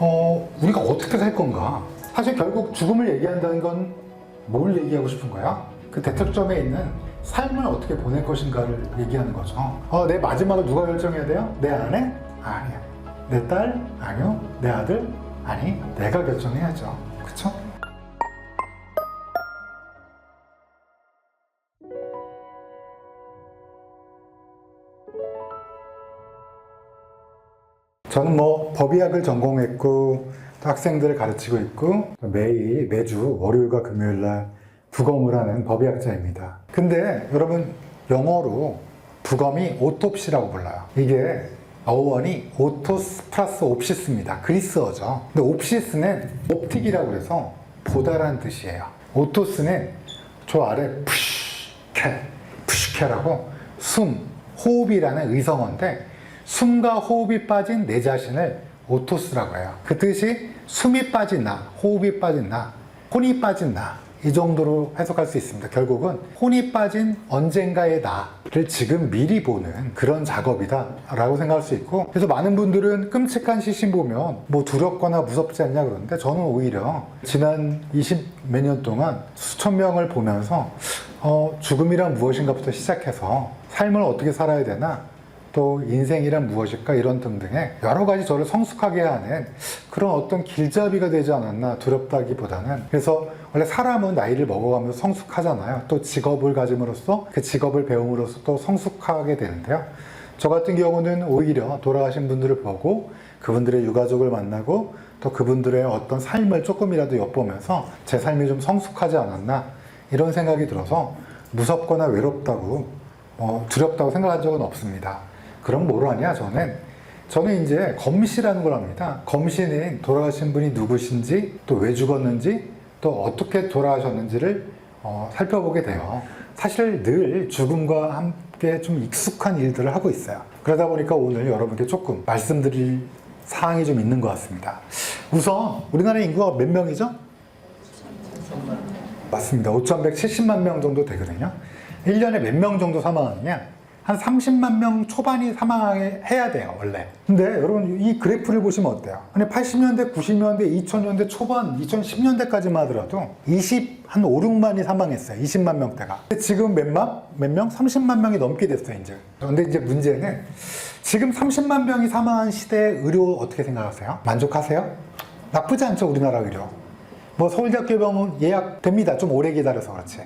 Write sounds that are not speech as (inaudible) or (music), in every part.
어, 우리가 어떻게 살 건가? 사실 결국 죽음을 얘기한다는 건 뭘 얘기하고 싶은 거야? 그 대척점에 있는 삶을 어떻게 보낼 것인가를 얘기하는 거죠. 어, 내 마지막을 누가 결정해야 돼요? 내 아내? 아니야. 내 딸? 아니요. 내 아들? 아니. 내가 결정해야죠. 저는 뭐 법의학을 전공했고 또 학생들을 가르치고 있고 매일 매주 월요일과 금요일 날 부검을 하는 법의학자입니다. 근데 여러분 영어로 부검이 오토피라고 불러요. 이게 어원이 오토스 플러스 옵시스입니다. 그리스어죠. 근데 옵시스는 옵틱이라고 해서 보다라는 뜻이에요. 오토스는 저 아래 푸시케, 푸시케라고 숨, 호흡이라는 의성어인데 숨과 호흡이 빠진 내 자신을 오토스라고 해요. 그 뜻이 숨이 빠진 나, 호흡이 빠진 나, 혼이 빠진 나. 이 정도로 해석할 수 있습니다. 결국은 혼이 빠진 언젠가의 나를 지금 미리 보는 그런 작업이다라고 생각할 수 있고 그래서 많은 분들은 끔찍한 시신 보면 뭐 두렵거나 무섭지 않냐 그러는데 저는 오히려 지난 20 몇 년 동안 수천 명을 보면서 어, 죽음이란 무엇인가부터 시작해서 삶을 어떻게 살아야 되나 또 인생이란 무엇일까? 이런 등등의 여러 가지 저를 성숙하게 하는 그런 어떤 길잡이가 되지 않았나 두렵다기보다는 그래서 원래 사람은 나이를 먹어가면서 성숙하잖아요. 또 직업을 가짐으로써 그 직업을 배움으로써 또 성숙하게 되는데요. 저 같은 경우는 오히려 돌아가신 분들을 보고 그분들의 유가족을 만나고 또 그분들의 어떤 삶을 조금이라도 엿보면서 제 삶이 좀 성숙하지 않았나 이런 생각이 들어서 무섭거나 외롭다고 뭐 두렵다고 생각한 적은 없습니다. 그럼 뭘 하냐 저는 저는 이제 검시라는 걸 합니다. 검시는 돌아가신 분이 누구신지 또 왜 죽었는지 또 어떻게 돌아가셨는지를 어, 살펴보게 돼요. 사실 늘 죽음과 함께 좀 익숙한 일들을 하고 있어요. 그러다 보니까 오늘 여러분께 조금 말씀드릴 사항이 좀 있는 것 같습니다. 우선 우리나라 인구가 몇 명이죠? 맞습니다. 5,170만 명 정도 되거든요. 1년에 몇 명 정도 사망하느냐? 한 30만 명 초반이 사망해야 돼요, 원래. 근데 여러분, 이 그래프를 보시면 어때요? 아니, 80년대, 90년대, 2000년대 초반, 2010년대까지만 하더라도 20, 한 5, 6만이 사망했어요. 20만 명대가. 근데 지금 몇 만? 몇 명? 30만 명이 넘게 됐어요, 이제. 근데 이제 문제는 지금 30만 명이 사망한 시대의 의료 어떻게 생각하세요? 만족하세요? 나쁘지 않죠, 우리나라 의료. 뭐 서울대학교 병원 예약됩니다. 좀 오래 기다려서 그렇지.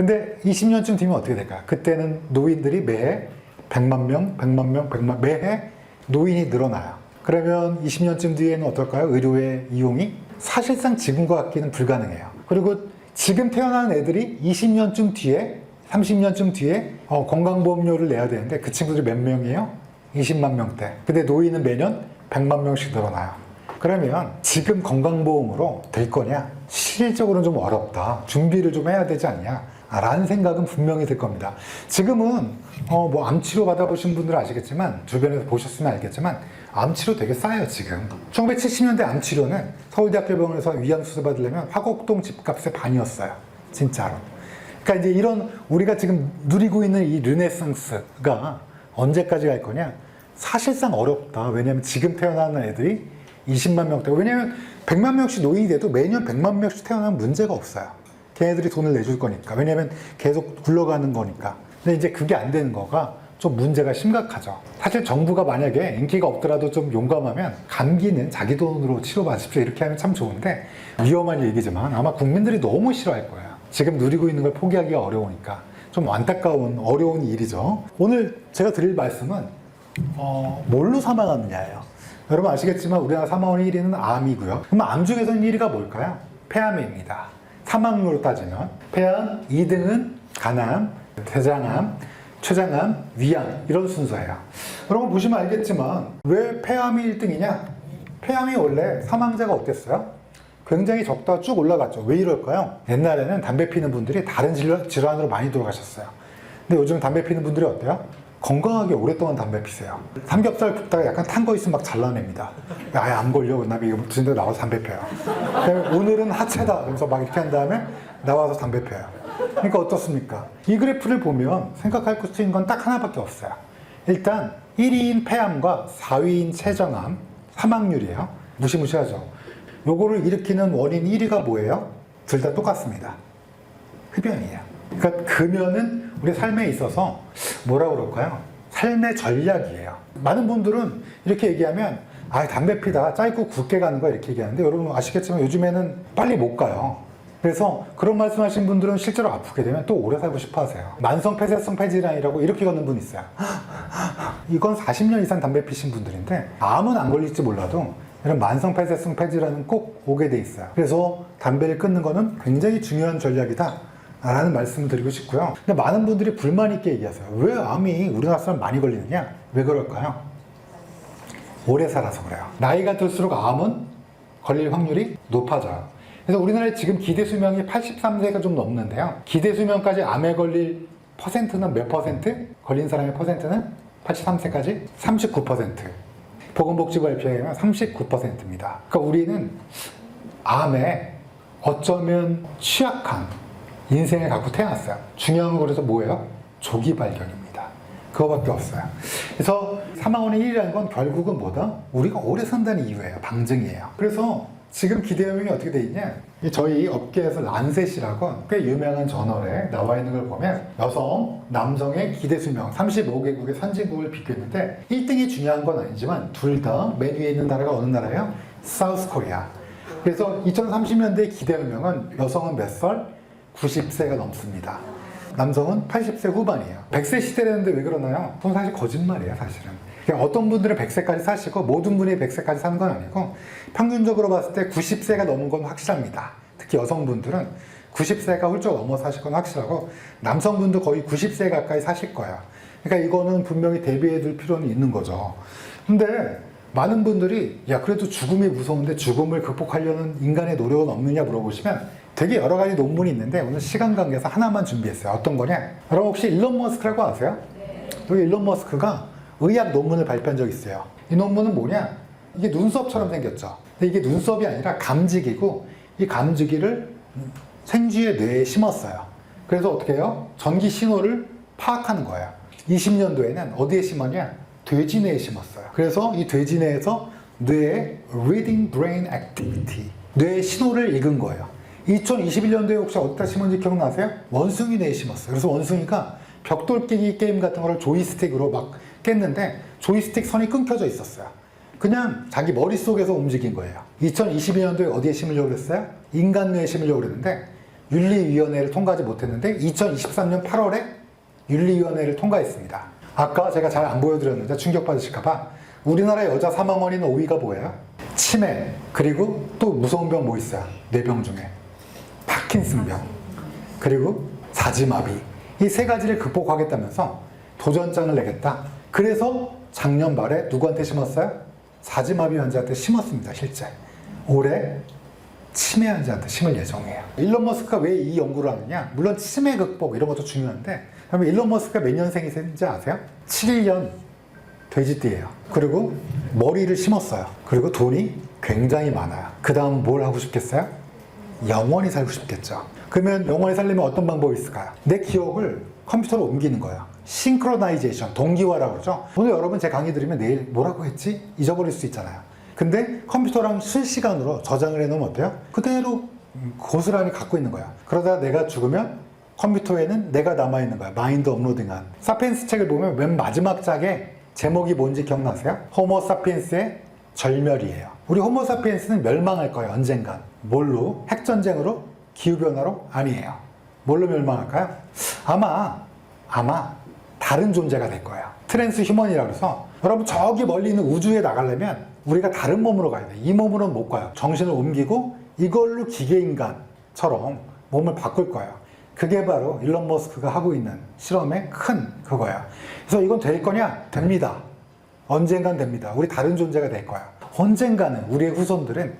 근데 20년쯤 뒤면 어떻게 될까요? 그때는 노인들이 매해 100만 명, 100만 명, 100만 매해 노인이 늘어나요. 그러면 20년쯤 뒤에는 어떨까요? 의료의 이용이 사실상 지금과 같기는 불가능해요. 그리고 지금 태어난 애들이 20년쯤 뒤에 30년쯤 뒤에 어, 건강보험료를 내야 되는데 그 친구들이 몇 명이에요? 20만 명대. 근데 노인은 매년 100만 명씩 늘어나요. 그러면 지금 건강보험으로 될 거냐? 실질적으로는 좀 어렵다. 준비를 좀 해야 되지 않냐? 라는 생각은 분명히 들 겁니다. 지금은 어, 뭐 암치료 받아보신 분들은 아시겠지만 주변에서 보셨으면 알겠지만 암치료 되게 싸요 지금. 1970년대 암치료는 서울대학교 병원에서 위암수술 받으려면 화곡동 집값의 반이었어요. 진짜로. 그러니까 이제 이런 우리가 지금 누리고 있는 이 르네상스가 언제까지 갈 거냐? 사실상 어렵다. 왜냐하면 지금 태어나는 애들이 20만 명대고 왜냐하면 100만 명씩 노인이 돼도 매년 100만 명씩 태어나면 문제가 없어요. 걔네들이 돈을 내줄 거니까. 왜냐하면 계속 굴러가는 거니까. 근데 이제 그게 안 되는 거가 좀 문제가 심각하죠. 사실 정부가 만약에 인기가 없더라도 좀 용감하면 감기는 자기 돈으로 치료받으십시오 이렇게 하면 참 좋은데 위험한 얘기지만 아마 국민들이 너무 싫어할 거예요. 지금 누리고 있는 걸 포기하기가 어려우니까 좀 안타까운 어려운 일이죠. 오늘 제가 드릴 말씀은 어, 뭘로 사망하느냐예요. 여러분 아시겠지만 우리나라 사망원 1위는 암이고요. 그럼 암 중에서는 1위가 뭘까요? 폐암입니다. 사망률로 따지면 폐암 2등은 간암, 대장암, 췌장암, 위암 이런 순서예요. 여러분 보시면 알겠지만 왜 폐암이 1등이냐? 폐암이 원래 사망자가 어땠어요? 굉장히 적다가 쭉 올라갔죠. 왜 이럴까요? 옛날에는 담배 피는 분들이 다른 질환- 질환으로 많이 돌아가셨어요. 근데 요즘 담배 피는 분들이 어때요? 건강하게 오랫동안 담배 피세요. 삼겹살 굽다가 약간 탄 거 있으면 막 잘라냅니다. 야, 야, 안 걸려. 그 다음에 이거 드신 데 나와서 담배 펴요. 그다음에 오늘은 하체다. 그래서 막 이렇게 한 다음에 나와서 담배 펴요. 그러니까 어떻습니까? 이 그래프를 보면 생각할 수 있는 건 딱 하나밖에 없어요. 일단 1위인 폐암과 4위인 췌장암 사망률이에요. 무시무시하죠. 요거를 일으키는 원인 1위가 뭐예요? 둘 다 똑같습니다. 흡연이에요. 그러니까 금연은 우리 삶에 있어서 뭐라 그럴까요? 삶의 전략이에요. 많은 분들은 이렇게 얘기하면 아 담배 피다 짧고 굵게 가는 거야 이렇게 얘기하는데 여러분 아시겠지만 요즘에는 빨리 못 가요. 그래서 그런 말씀하신 분들은 실제로 아프게 되면 또 오래 살고 싶어 하세요. 만성 폐쇄성 폐질환이라고 이렇게 걷는 분 있어요. (laughs) 이건 40년 이상 담배 피신 분들인데 암은 안 걸릴지 몰라도 이런 만성 폐쇄성 폐질환은 꼭 오게 돼 있어요. 그래서 담배를 끊는 거는 굉장히 중요한 전략이다. 라는 말씀을 드리고 싶고요. 근데 많은 분들이 불만 있게 얘기하세요. 왜 암이 우리나라 사람 많이 걸리느냐? 왜 그럴까요? 오래 살아서 그래요. 나이가 들수록 암은 걸릴 확률이 높아져요. 그래서 우리나라에 지금 기대 수명이 83세가 좀 넘는데요. 기대 수명까지 암에 걸릴 퍼센트는 몇 퍼센트? 걸린 사람의 퍼센트는 83세까지 39%. 보건복지부 발표에 의하면 39%입니다. 그러니까 우리는 암에 어쩌면 취약한 인생을 갖고 태어났어요. 중요한 건 그래서 뭐예요? 조기 발견입니다. 그거밖에 없어요. 그래서 사망원의 1위라는 건 결국은 뭐다? 우리가 오래 산다는 이유예요. 방증이에요. 그래서 지금 기대형이 어떻게 돼 있냐? 이 저희 업계에서 란셋이라고 꽤 유명한 저널에 나와 있는 걸 보면 여성, 남성의 기대 수명 35개국의 선진국을 비교했는데 1등이 중요한 건 아니지만 둘 다 맨 위에 있는 나라가 어느 나라예요? 사우스 코리아. 그래서 2030년대 기대 수명은 여성은 몇 살? 90세가 넘습니다. 남성은 80세 후반이에요. 100세 시대라는데 왜 그러나요? 그건 사실 거짓말이에요, 사실은. 어떤 분들은 100세까지 사시고 모든 분이 100세까지 사는 건 아니고 평균적으로 봤을 때 90세가 넘은 건 확실합니다. 특히 여성분들은 90세가 훌쩍 넘어 사실 건 확실하고 남성분도 거의 90세 가까이 사실 거예요. 그러니까 이거는 분명히 대비해 둘 필요는 있는 거죠. 근데 많은 분들이 야 그래도 죽음이 무서운데 죽음을 극복하려는 인간의 노력은 없느냐 물어보시면 되게 여러 가지 논문이 있는데 오늘 시간 관계에서 하나만 준비했어요. 어떤 거냐? 여러분 혹시 일론 머스크라고 아세요? 여기 일론 머스크가 의학 논문을 발표한 적이 있어요. 이 논문은 뭐냐? 이게 눈썹처럼 생겼죠. 근데 이게 눈썹이 아니라 감지기고 이 감지기를 생쥐의 뇌에 심었어요. 그래서 어떻게 해요? 전기 신호를 파악하는 거예요. 20년도에는 어디에 심었냐? 돼지 뇌에 심었어요. 그래서 이 돼지 뇌에서 뇌의 reading brain activity, 뇌의 신호를 읽은 거예요. 2021년도에 혹시 어디다 심은지 기억나세요? 원숭이 뇌에 심었어요. 그래서 원숭이가 벽돌 깨기 게임 같은 거를 조이스틱으로 막 깼는데 조이스틱 선이 끊겨져 있었어요. 그냥 자기 머릿속에서 움직인 거예요. 2022년도에 어디에 심으려고 그랬어요? 인간 뇌에 심으려고 그랬는데 윤리위원회를 통과하지 못했는데 2023년 8월에 윤리위원회를 통과했습니다. 아까 제가 잘 안 보여드렸는데 충격받으실까봐 우리나라 여자 사망 원인 5위가 뭐예요? 치매 그리고 또 무서운 병 뭐 있어요? 뇌병 중에 파킨슨병 그리고 사지마비 이 세 가지를 극복하겠다면서 도전장을 내겠다. 그래서 작년 말에 누구한테 심었어요? 사지마비 환자한테 심었습니다. 실제 올해 치매 환자한테 심을 예정이에요. 일론 머스크가 왜 이 연구를 하느냐? 물론 치매 극복 이런 것도 중요한데 그러면 일론 머스크가 몇 년생이신지 아세요? 7년 돼지띠예요. 그리고 머리를 심었어요. 그리고 돈이 굉장히 많아요. 그 다음 뭘 하고 싶겠어요? 영원히 살고 싶겠죠. 그러면 영원히 살려면 어떤 방법이 있을까요? 내 기억을 컴퓨터로 옮기는 거예요. 싱크로나이제이션, 동기화라고 그러죠. 오늘 여러분 제 강의 들으면 내일 뭐라고 했지? 잊어버릴 수 있잖아요. 근데 컴퓨터랑 실시간으로 저장을 해놓으면 어때요? 그대로 고스란히 갖고 있는 거야. 그러다 내가 죽으면 컴퓨터에는 내가 남아있는 거야. 마인드 업로딩한. 사피엔스 책을 보면 맨 마지막 장에 제목이 뭔지 기억나세요? 호모 사피엔스의 절멸이에요. 우리 호모 사피엔스는 멸망할 거예요. 언젠간. 뭘로? 핵전쟁으로? 기후변화로? 아니에요. 뭘로 멸망할까요? 아마, 아마 다른 존재가 될 거예요. 트랜스 휴먼이라고 해서 여러분 저기 멀리 있는 우주에 나가려면 우리가 다른 몸으로 가야 돼. 이 몸으로는 못 가요. 정신을 옮기고 이걸로 기계인간처럼 몸을 바꿀 거예요. 그게 바로 일론 머스크가 하고 있는 실험의 큰 그거예요. 그래서 이건 될 거냐? 됩니다. 언젠간 됩니다. 우리 다른 존재가 될 거야. 언젠가는 우리의 후손들은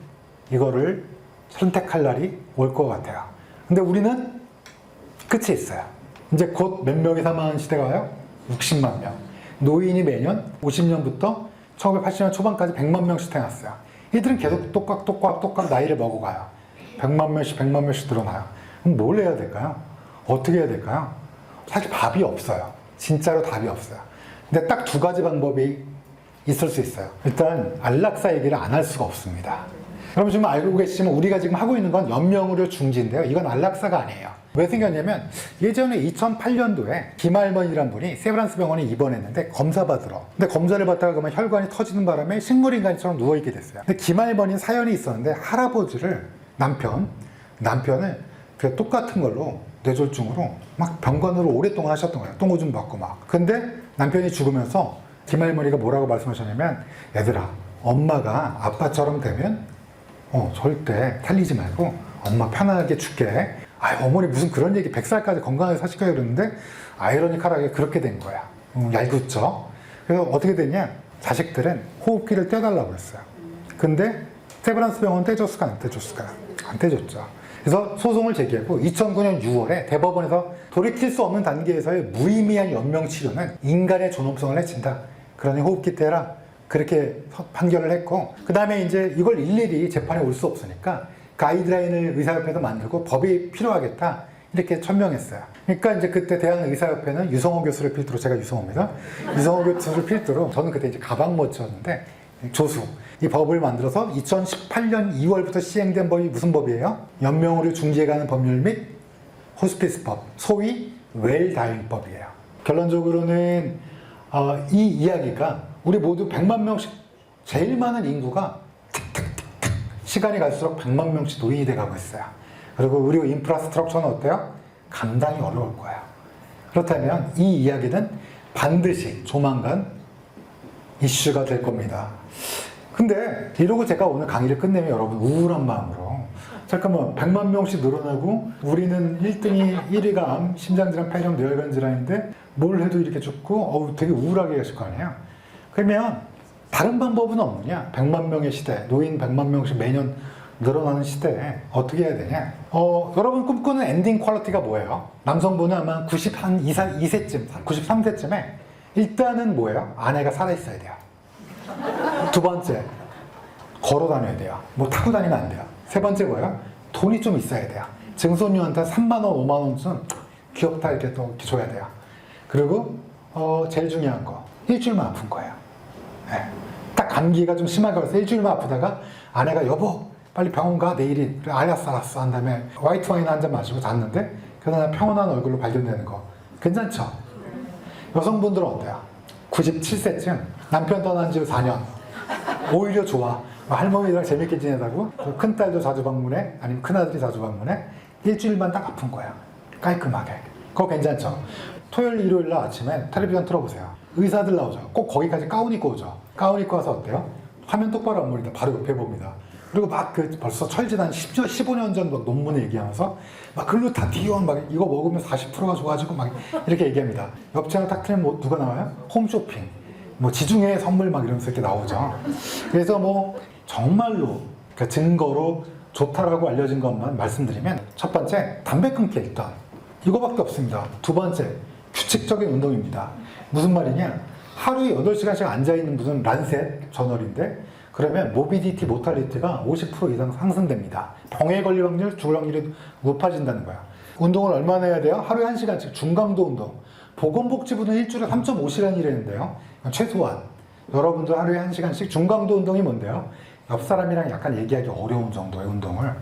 이거를 선택할 날이 올 것 같아요. 근데 우리는 끝이 있어요. 이제 곧 몇 명이 사망하는 시대가 와요? 60만 명. 노인이 매년 50년부터 1980년 초반까지 100만 명씩 태어났어요. 이들은 계속 똑깍 똑깍 똑깍 나이를 먹어가요. 100만 명씩 100만 명씩 늘어나요. 그럼 뭘 해야 될까요? 어떻게 해야 될까요? 사실 답이 없어요. 진짜로 답이 없어요. 근데 딱 두 가지 방법이 있을 수 있어요. 일단 안락사 얘기를 안 할 수가 없습니다. 여러분 지금 알고 계시지만 우리가 지금 하고 있는 건 연명의료 중지인데요. 이건 안락사가 아니에요. 왜 생겼냐면 예전에 2008년도에 김할머니란 분이 세브란스 병원에 입원했는데 검사 받으러. 근데 검사를 받다가 그러면 혈관이 터지는 바람에 식물인간처럼 누워있게 됐어요. 근데 김할머니는 사연이 있었는데 할아버지를 남편, 남편을 그 똑같은 걸로 뇌졸중으로 막 병관으로 오랫동안 하셨던 거예요. 똥오줌 받고 막. 근데 남편이 죽으면서 김할머니가 뭐라고 말씀하셨냐면 얘들아 엄마가 아빠처럼 되면 어 절대 탈리지 말고 엄마 편안하게 죽게. 아 어머니 무슨 그런 얘기 100살까지 건강하게 거예요? 그러는데 아이러니컬하게 그렇게 된 거야. 음, 얄궂죠? 그래서 어떻게 됐냐? 자식들은 호흡기를 떼달라고 그랬어요. 근데 세브란스 병원 떼줬을까 안 떼줬을까? 안 떼줬죠. 그래서 소송을 제기하고 2009년 6월에 대법원에서 돌이킬 수 없는 단계에서의 무의미한 연명 치료는 인간의 존엄성을 해친다 그러니 호흡기 떼라 그렇게 판결을 했고 그 다음에 이제 이걸 일일이 재판에 올 수 없으니까 가이드라인을 의사협회에서 만들고 법이 필요하겠다 이렇게 천명했어요. 그러니까 이제 그때 대한의사협회는 유성호 교수를 필두로 제가 유성호입니다. 유성호 교수를 필두로 저는 그때 이제 가방 모치였는데 조수 이 법을 만들어서 2018년 2월부터 시행된 법이 무슨 법이에요? 연명으로 중지해가는 법률 및 호스피스법 소위 웰다잉법이에요. 결론적으로는 어, 이 이야기가 우리 모두 100만 명씩 제일 많은 인구가 시간이 갈수록 100만 명씩 노인이 돼가고 있어요. 그리고 의료 인프라스트럭처는 어때요? 감당이 어려울 거예요. 그렇다면 이 이야기는 반드시 조만간 이슈가 될 겁니다. 근데 이러고 제가 오늘 강의를 끝내면 여러분 우울한 마음으로 잠깐만 100만 명씩 늘어나고 우리는 1등이 1위가 암, 심장질환, 폐렴, 뇌혈관 질환인데 뭘 해도 이렇게 죽고 어우 되게 우울하게 하실 거 아니에요. 그러면 다른 방법은 없느냐? 100만 명의 시대, 노인 100만 명씩 매년 늘어나는 시대에 어떻게 해야 되냐? 어, 여러분 꿈꾸는 엔딩 퀄리티가 뭐예요? 남성분은 아마 90한 2, 2세쯤, 93세쯤에 일단은 뭐예요? 아내가 살아있어야 돼요. 두 번째, 걸어 다녀야 돼요. 뭐 타고 다니면 안 돼요. 세 번째 뭐예요? 돈이 좀 있어야 돼요. 증손녀한테 3만 원, 5만 원쯤 귀엽다 이렇게 또 줘야 돼요. 그리고 어, 제일 중요한 거 일주일만 아픈 거예요. 네. 딱 감기가 좀 심하게 와서 일주일만 아프다가 아내가 여보 빨리 병원 가 내일이 그래 알았어 알았어 한 다음에 화이트 와인 한 잔 마시고 잤는데 그날 평온한 얼굴로 발견되는 거 괜찮죠? 여성분들은 어때요? 97세쯤 남편 떠난 지 4년 오히려 좋아 할머니랑 재밌게 지내다고 큰 딸도 자주 방문해 아니면 큰 아들이 자주 방문해 일주일만 딱 아픈 거야 깔끔하게 그거 괜찮죠? 토요일 일요일 날 아침에 텔레비전 틀어보세요 의사들 나오죠 꼭 거기까지 가운 입고 오죠 가운 입고 와서 어때요? 화면 똑바로 안 보니까 바로 옆에 봅니다 그리고 막 그 벌써 철지난 10년, 15년 전 막 논문을 얘기하면서 막 글루타티온 막 이거 먹으면 40%가 좋아지고 막 이렇게 얘기합니다. 옆장을 딱 틀면 뭐 누가 나와요? 홈쇼핑. 뭐 지중해 선물 막 이러면서 이렇게 나오죠. 그래서 뭐 정말로 그 증거로 좋다라고 알려진 것만 말씀드리면 첫 번째 담배 끊기 일단 이거밖에 없습니다. 두 번째 규칙적인 운동입니다. 무슨 말이냐? 하루에 8시간씩 앉아있는 무슨 란셋 저널인데 그러면 모비디티 모탈리티가 50% 이상 상승됩니다. 병에 걸릴 확률, 죽을 확률이 높아진다는 거야. 운동을 얼마나 해야 돼요? 하루에 1시간씩 중강도 운동. 보건복지부는 일주일에 3.5시간이라는데요. 최소한. 여러분들 하루에 1시간씩 중강도 운동이 뭔데요? 옆 사람이랑 약간 얘기하기 어려운 정도의 운동을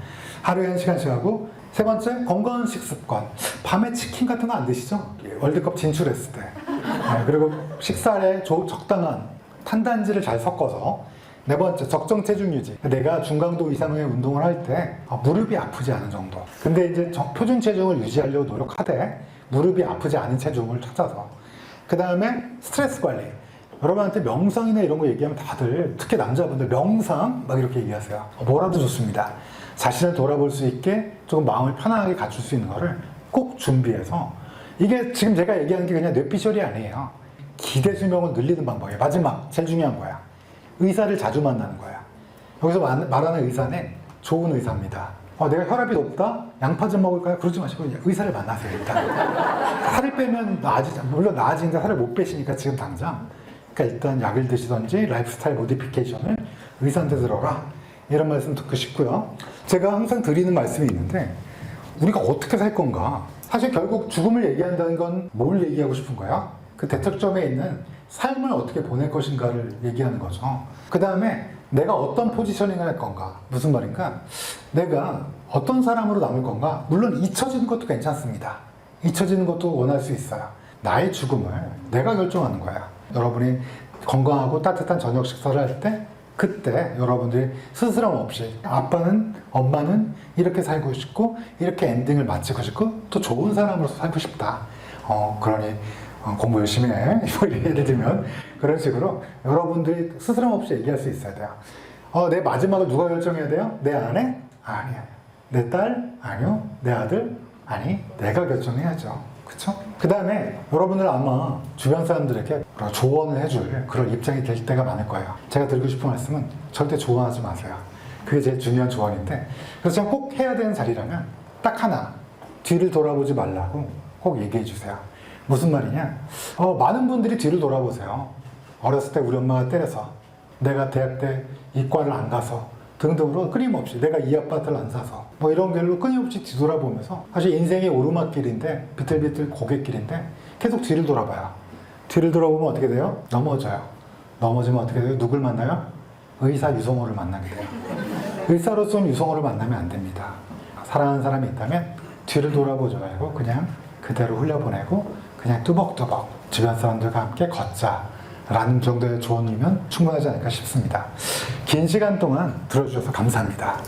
하루에 1시간씩 하고 세 번째, 건강한 식습관. 밤에 치킨 같은 거 안 드시죠? 월드컵 진출했을 때. 네, 그리고 식사에 조- 적당한 탄단지를 잘 섞어서 네 번째, 적정 체중 유지. 내가 중강도 이상의 운동을 할 때 무릎이 아프지 않은 정도. 근데 이제 정- 표준 체중을 유지하려고 노력하되 무릎이 아프지 않은 체중을 찾아서. 그 다음에 스트레스 관리. 여러분한테 명상이나 이런 거 얘기하면 다들 특히 남자분들 명상 막 이렇게 얘기하세요. 어, 뭐라도 좋습니다. 자신을 돌아볼 수 있게 조금 마음을 편안하게 갖출 수 있는 거를 꼭 준비해서 이게 지금 제가 얘기하는 게 그냥 뇌피셜이 아니에요. 기대 수명을 늘리는 방법이에요. 마지막 제일 중요한 거야. 의사를 자주 만나는 거야. 여기서 말- 말하는 의사는 좋은 의사입니다. 어, 내가 혈압이 높다? 양파 좀 먹을까요? 그러지 마시고 의사를 만나세요, 일단. (laughs) 살을 빼면 나아지죠. 물론 나아지는데 살을 못 빼시니까 지금 당장. 그러니까 일단 약을 드시던지 라이프스타일 모디피케이션을 의사한테 들어라. 이런 말씀 듣고 싶고요. 제가 항상 드리는 말씀이 있는데 우리가 어떻게 살 건가? 사실 결국 죽음을 얘기한다는 건 뭘 얘기하고 싶은 거야? 그 대척점에 있는 삶을 어떻게 보낼 것인가를 얘기하는 거죠. 그 다음에 내가 어떤 포지셔닝을 할 건가? 무슨 말인가? 내가 어떤 사람으로 남을 건가? 물론 잊혀지는 것도 괜찮습니다. 잊혀지는 것도 원할 수 있어요. 나의 죽음을 내가 결정하는 거야. 여러분이 건강하고 따뜻한 저녁 식사를 할 때 그때 여러분들이 스스럼 없이 아빠는 엄마는 이렇게 살고 싶고 이렇게 엔딩을 마치고 싶고 또 좋은 사람으로서 살고 싶다. 어 그러니 어, 공부 열심히 해. (laughs) 뭐 예를 들면 그런 식으로 여러분들이 스스럼 없이 얘기할 수 있어야 돼요. 어, 내 마지막을 누가 결정해야 돼요? 내 아내? 아니야. 내 딸? 아니요. 내 아들? 아니. 내가 결정해야죠. 그쵸? 그 다음에 여러분들 아마 주변 사람들에게 조언을 해줄 그런 입장이 될 때가 많을 거예요. 제가 드리고 싶은 말씀은 절대 조언하지 마세요. 그게 제일 중요한 조언인데. 그래서 제가 꼭 해야 되는 자리라면 딱 하나. 뒤를 돌아보지 말라고 꼭 얘기해 주세요. 무슨 말이냐? 어, 많은 분들이 뒤를 돌아보세요. 어렸을 때 우리 엄마가 때려서 내가 대학 때 이과를 안 가서 등등으로 끊임없이 내가 이 아파트를 안 사서 뭐 이런 길로 끊임없이 뒤돌아보면서 사실 인생이 오르막길인데 비틀비틀 고갯길인데 계속 뒤를 돌아봐요. 뒤를 돌아보면 어떻게 돼요? 넘어져요. 넘어지면 어떻게 돼요? 누굴 만나요? 의사 유성호를 만나게 돼요. 의사로서는 유성호를 만나면 안 됩니다. 사랑하는 사람이 있다면 뒤를 돌아보지 말고 그냥 그대로 흘려보내고 그냥 뚜벅뚜벅 주변 사람들과 함께 걷자라는 정도의 조언이면 충분하지 않을까 싶습니다. 긴 시간 동안 들어주셔서 감사합니다.